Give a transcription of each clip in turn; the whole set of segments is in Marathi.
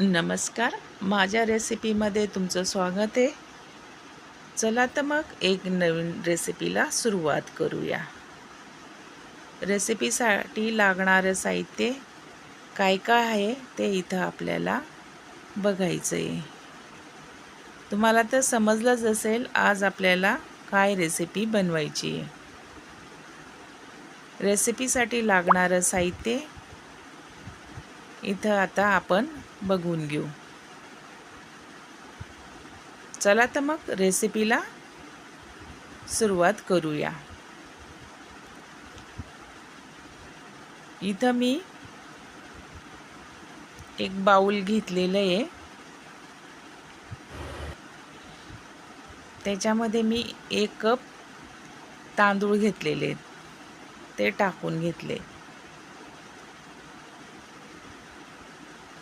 नमस्कार. माझ्या रेसिपीमध्ये तुमचं स्वागत आहे. चला तर मग एक नवीन रेसिपीला सुरुवात करूया. रेसिपीसाठी लागणारं साहित्य काय काय आहे ते इथं आपल्याला बघायचं आहे तुम्हाला तर समजलंच असेल आज आपल्याला काय रेसिपी बनवायची. आहे रेसिपीसाठी लागणारं साहित्य इथं आता आपण बघून घेऊ. चला तर मग रेसिपीला सुरुवात करूया. इथं मी एक बाऊल घेतलेलं आहे. त्याच्यामध्ये मी एक कप तांदूळ घेतलेले ते टाकून घेतले.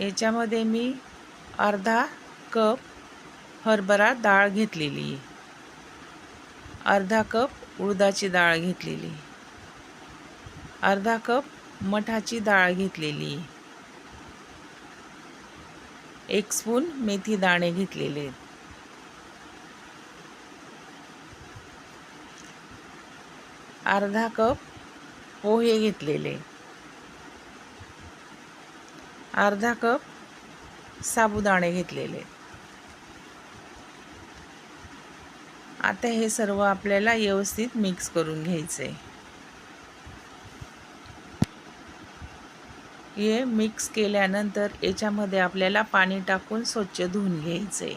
याच्यामध्ये मी अर्धा कप हरभरा डाळ घेतलेली. अर्धा कप उडदाची डाळ घेतलेली. अर्धा कप मठाची डाळ घेतलेली. एक स्पून मेथी दाणे घेतलेले. अर्धा कप पोहे घेतलेले. अर्धा कप साबुदाणे घेतलेले. आता हे सर्व आपल्याला व्यवस्थित मिक्स करून घ्यायचे. हे मिक्स केल्यानंतर याच्यामध्ये आपल्याला पाणी टाकून स्वच्छ धुवून घ्यायचे.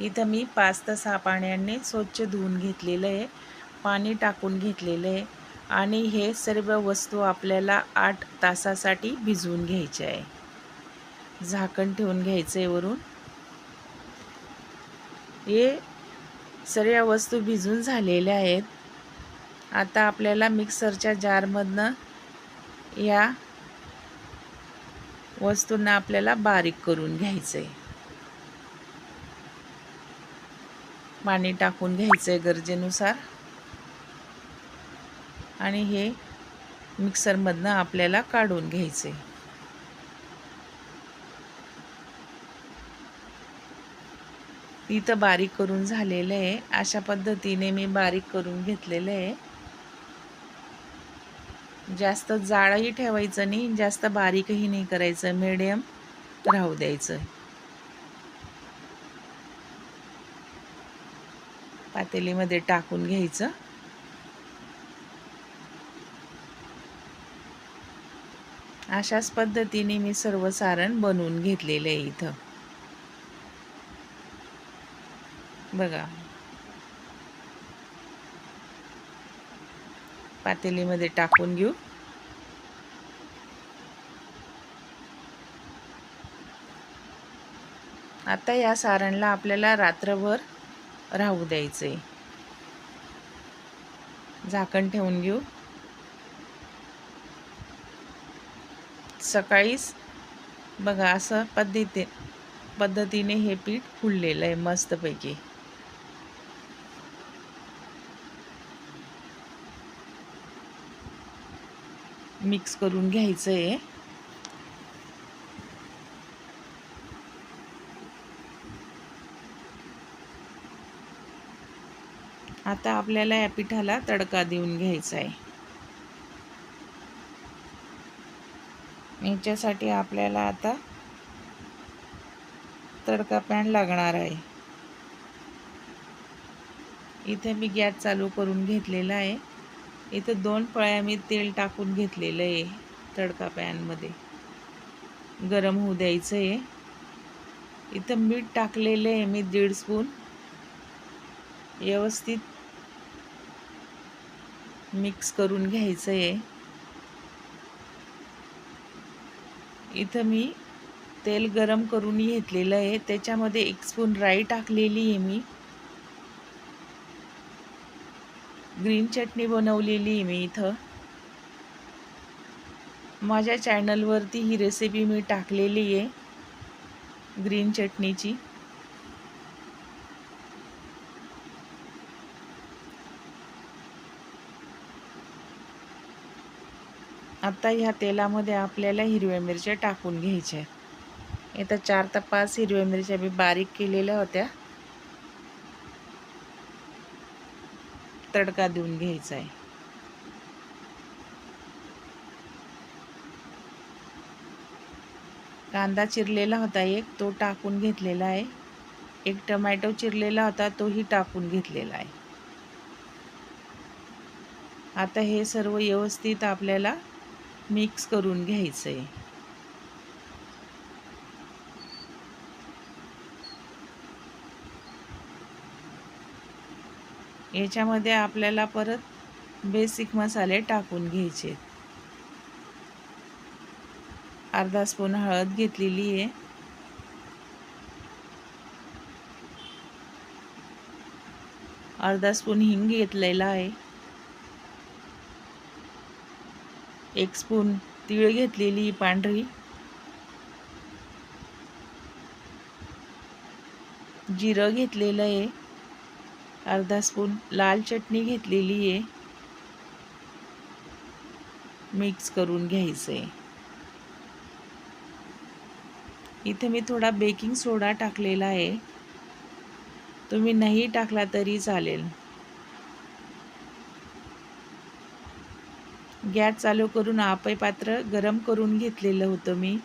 इथं मी पाच ते सहा पाण्याने स्वच्छ धुवून घेतलेलं आहे. पाणी टाकून घेतलेलं आहे. आणि हे सर्व वस्तू आपल्याला आठ तासासाठी भिजवून घ्यायचे आहे. झाकण ठेवून घ्यायचं आहे वरून. हे सर्व वस्तू भिजून झालेल्या आहेत. आता आपल्याला मिक्सरच्या जारमधनं या वस्तूंना आपल्याला बारीक करून घ्यायचं आहे पाणी टाकून घ्यायचं आहे गरजेनुसार. आणि हे मिक्सरमधनं आपल्याला काढून घ्यायचे. इथं बारीक करून झालेलं आहे. अशा पद्धतीने मी बारीक करून घेतलेलं आहे. जास्त जाळही ठेवायचं नाही जास्त बारीकही नाही करायचं. मिडियम राहू द्यायचं. पातेलीमध्ये टाकून घ्यायचं. अशाच पद्धतीने मी सर्व सारण बनवून घेतलेलं आहे इथं. बघा. पातेलीमध्ये टाकून घेऊ. आता या सारणला आपल्याला रात्रभर राहू द्यायचं आहे झाकण ठेवून घेऊ. सकाळीच बघा असं पद्धती पद्धतीने हे पीठ फुललेलं आहे मस्तपैकी. मिक्स करून घ्यायचं आहे आता आपल्याला या पिठाला तडका देऊन घ्यायचा आहे याच्यासाठी आपल्याला आता तडका पॅन लागणार आहे. इथे मी गॅस चालू करून घेतलेला आहे. इथं दोन पळ्या मी तेल टाकून घेतलेलं आहे तडका पॅनमध्ये. गरम होऊ द्यायचं आहे इथं मीठ टाकलेलं आहे मी दीड स्पून. व्यवस्थित मिक्स करून घ्यायचं आहे इथं मी तेल गरम करून घेतलेलं आहे. त्याच्यामध्ये एक स्पून राई टाकलेली आहे मी. ग्रीन चटणी बनवलेली आहे मी इथं. माझ्या चॅनलवरती ही रेसिपी मी टाकलेली आहे. ग्रीन चटणीची. आता ह्या तेलामध्ये आपल्याला हिरव्या मिरच्या टाकून घ्यायच्या इथं चार ते पाच हिरव्या मिरच्या मी बारीक केलेल्या होत्या. तडका देऊन घ्यायचा आहे. कांदा चिरलेला होता एक तो टाकून घेतलेला आहे. एक टमॅटो चिरलेला होता तोही टाकून घेतलेला आहे. आता हे सर्व व्यवस्थित आपल्याला मिक्स करून घ्यायचं आहे याच्यामध्ये आपल्याला परत बेसिक मसाले टाकून घ्यायचे अर्धा स्पून हळद घेतलेली आहे. अर्धा स्पून हिंग घेतलेला आहे. एक स्पून तीळ घेतलेली पांढरी. जिरं घेतलेलं आहे. अर्धा स्पून लाल चटणी घेतलेली आहे. मिक्स करून घ्यायचं आहे. इथे मी थोडा बेकिंग सोडा टाकलेला आहे. तुम्ही नाही टाकला तरी चालेल. गॅस चालू करून आपय पात्र गरम करून घेतलेलं होतं मी.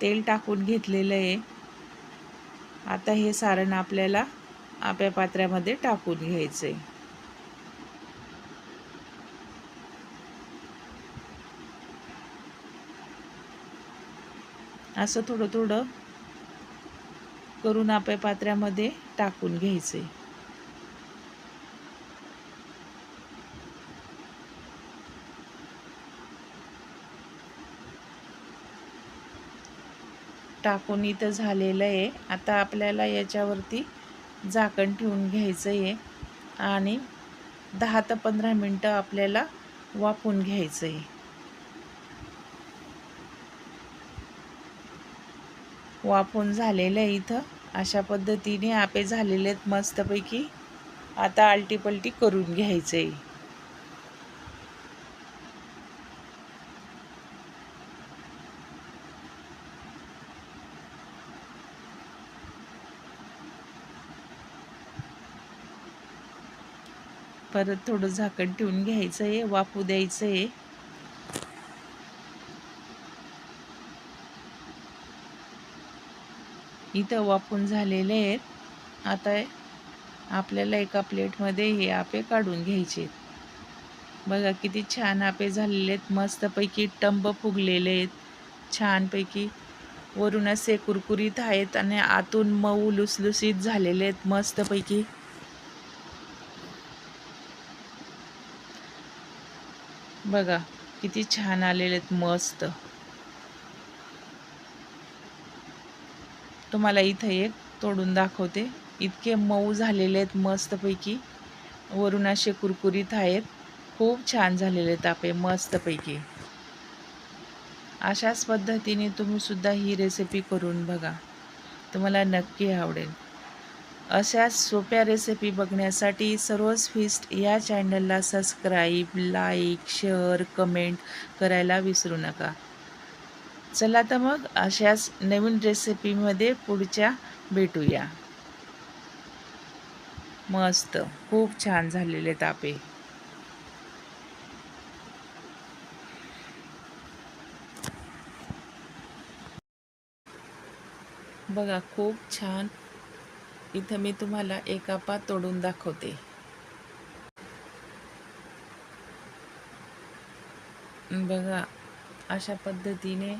तेल टाकून घेतलेलं आहे. आता हे सारण आपल्याला आप्या पात्र्यामध्ये टाकून घ्यायचं आहे असं थोडं थोडं करून आपल्या पात्र्यामध्ये टाकून घ्यायचे टाकून इथं झालेलं आहे. आता आपल्याला याच्यावरती झाकण ठेवून घ्यायचं आहे आणि दहा ते पंधरा मिनटं आपल्याला वाफून घ्यायचं आहे. वाफून झालेलं आहे इथं. अशा पद्धतीने आपे झालेले आहेत मस्तपैकी. आता आलटीपलटी करून घ्यायचं आहे. परत थोडं झाकण ठेवून घ्यायचं आहे वाफू द्यायचं आहे इथं वाफून झालेले आहेत. आता आपल्याला एका प्लेटमध्ये हे आपे काढून घ्यायचे बघा किती छान आपे झालेले आहेत. मस्तपैकी टंब फुगलेले आहेत. छानपैकी वरून असे कुरकुरीत आहेत आणि आतून मऊ लुसलुसीत झालेले आहेत. मस्तपैकी. बघा किती छान आलेले आहेत मस्त. तुम्हाला इथं एक तोडून दाखवते. इतके मऊ झालेले आहेत मस्तपैकी. वरून असे कुरकुरीत आहेत. खूप छान झालेले आहेत आपे मस्तपैकी. अशाच पद्धतीने तुम्हीसुद्धा ही रेसिपी करून बघा. तुम्हाला नक्की आवडेल. अशाच सोप्या रेसिपी बघण्यासाठी सर्वच फिस्ट या चॅनलला सबस्क्राईब लाईक शेअर कमेंट करायला विसरू नका. चला तर मग अशाच नवीन रेसिपीमध्ये पुढच्या भेटूया. मस्त खूप छान झालेले तापे. बघा खूप छान इथं मी तुम्हाला एका पात तोडून दाखवते. बघा अशा पद्धतीने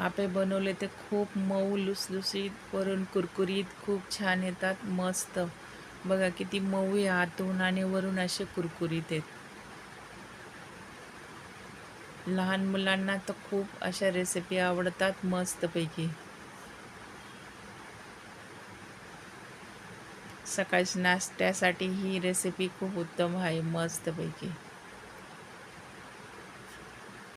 आपे बनवले ते खूप मऊ लुसलुसीत वरून कुरकुरीत खूप छान येतात मस्त. बघा किती मऊ आहे आतून आणि वरून असे कुरकुरीत आहेत. लहान मुलांना तर खूप अशा रेसिपी आवडतात मस्तपैकी. सकाळच्या नाश्त्यासाठी ही रेसिपी खूप उत्तम आहे मस्तपैकी.